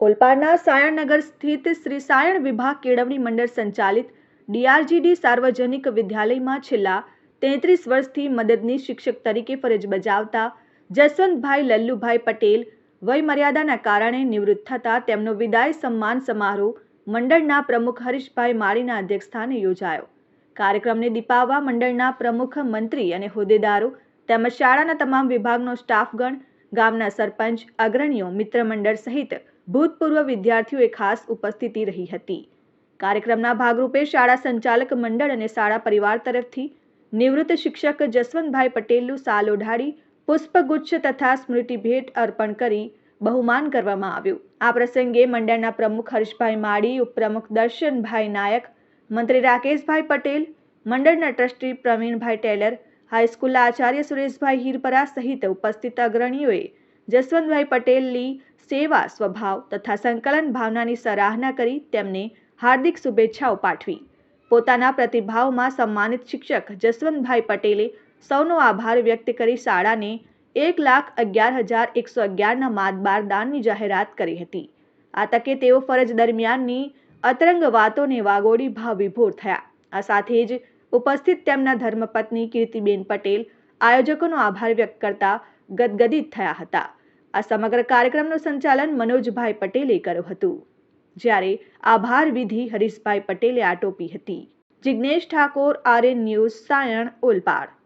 ઓલપાડના સાયણનગર સ્થિત શ્રી સાયણ વિભાગ કેળવણી મંડળ સંચાલિત ડીઆરજીડી સાર્વજનિક વિદ્યાલયમાં છેલ્લા તેત્રીસ વર્ષથી મદદની શિક્ષક તરીકે ફરજ બજાવતા જસવંતભાઈ લલ્લુભાઈ પટેલ વયમર્યાદાના કારણે નિવૃત્ત થતા તેમનો વિદાય સન્માન સમારોહ મંડળના પ્રમુખ હરીશભાઈ માળીના અધ્યક્ષસ્થાને યોજાયો. કાર્યક્રમને દીપાવવા મંડળના પ્રમુખ મંત્રી અને હોદ્દેદારો તેમજ શાળાના તમામ વિભાગનો સ્ટાફગણ, ગામના સરપંચ, અગ્રણીઓ મિત્ર મંડળ સહિત ભૂતપૂર્વ વિદ્યાર્થીઓએ ખાસ ઉપસ્થિતિ રહી હતી. કાર્યક્રમના ભાગરૂપે શાળા સંચાલક મંડળ અને શાળા પરિવાર તરફથી નિવૃત્ત શિક્ષક જસવંતભાઈ પટેલનું સાલ ઓઢાડી પુષ્પગુચ્છ તથા સ્મૃતિ ભેટ અર્પણ કરી બહુમાન કરવામાં આવ્યું. આ પ્રસંગે મંડળના પ્રમુખ હર્ષભાઈ માળી, ઉપપ્રમુખ દર્શનભાઈ નાયક, મંત્રી રાકેશભાઈ પટેલ, મંડળના ટ્રસ્ટી પ્રવીણભાઈ ટેલર, હાઈસ્કૂલના આચાર્ય સુરેશભાઈ હીરપરા સહિત ઉપસ્થિત અગ્રણીઓએ જસવંતભાઈ પટેલની સેવા, સ્વભાવ તથા સંકલન ભાવનાની સરાહના કરી તેમને હાર્દિક શુભેચ્છાઓ પાઠવી. પોતાના પ્રતિભાવમાં સન્માનિત શિક્ષક જસવંતભાઈ પટેલે સૌનો આભાર વ્યક્ત કરી શાળાને એક લાખ અગિયાર હજાર એકસો અગિયારના માતબાર દાનની જાહેરાત કરી હતી. આ તકે તેઓ ફરજ દરમિયાનની અતરંગ વાતોને વાગોડી ભાવ વિભોર થયા. આ સાથે જ ઉપસ્થિત તેમના ધર્મપત્ની કીર્તિબેન પટેલ આયોજકોનો આભાર વ્યક્ત કરતા ગદગદિત થયા હતા. આ સમગ્ર કાર્યક્રમનું સંચાલન મનોજભાઈ પટેલે કર્યું હતું. જ્યારે આભાર વિધિ હરીશભાઈ પટેલે આટોપી હતી. જિજ્ઞેશ ઠાકોર આર્યન ન્યૂઝ, સાયણ, ઓલપાડ.